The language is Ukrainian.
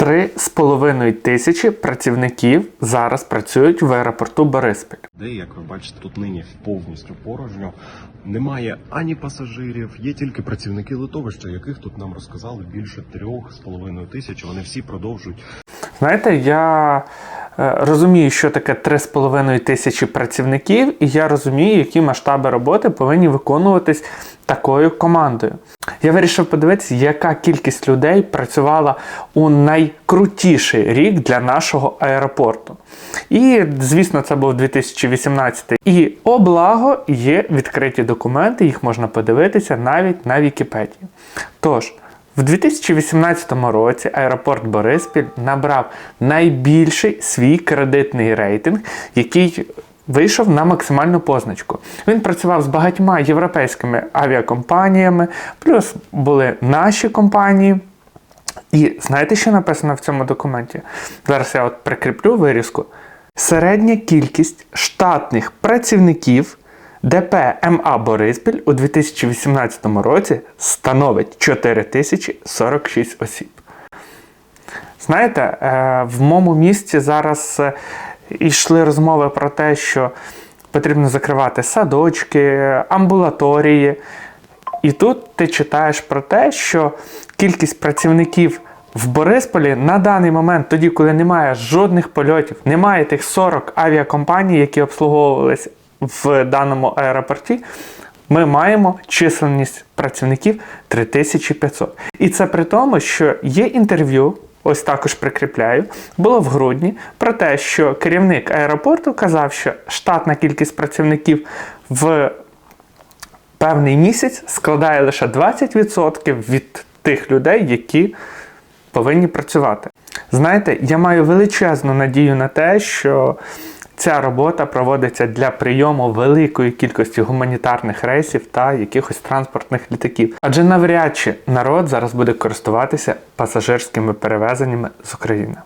Три з половиною тисячі працівників зараз працюють в аеропорту Бориспіль. Де, як ви бачите, тут нині повністю порожньо. Немає ані пасажирів, є тільки працівники литовища, яких тут нам розказали більше трьох з половиною тисяч. Вони всі продовжують Знаєте, я е, розумію, що таке 3,5 тисячі працівників, і я розумію, які масштаби роботи повинні виконуватись такою командою. Я вирішив подивитися, яка кількість людей працювала у найкрутіший рік для нашого аеропорту. І, звісно, це був 2018. І облаго є відкриті документи, їх можна подивитися навіть на Вікіпедії. Тож, в 2018 році аеропорт Бориспіль набрав найбільший свій кредитний рейтинг, який вийшов на максимальну позначку. Він працював з багатьма європейськими авіакомпаніями, плюс були наші компанії. І знаєте, що написано в цьому документі? Зараз я от прикріплю вирізку. Середня кількість штатних працівників ДП МА Бориспіль у 2018 році становить 4046 осіб. Знаєте, е, в моєму місті зараз е, йшли розмови про те, що потрібно закривати садочки, амбулаторії. І тут ти читаєш про те, що кількість працівників в Борисполі на даний момент, тоді, коли немає жодних польотів, немає тих 40 авіакомпаній, які обслуговувалися в даному аеропорті, ми маємо численність працівників 3500. І це при тому, що є інтерв'ю. Ось також прикріпляю, було в грудні про те, що керівник аеропорту казав, що штатна кількість працівників в певний місяць складає лише 20% від тих людей, які повинні працювати. Знаєте, я маю величезну надію на те, що ця робота проводиться для прийому великої кількості гуманітарних рейсів та якихось транспортних літаків. Адже навряд чи народ зараз буде користуватися пасажирськими перевезеннями з України.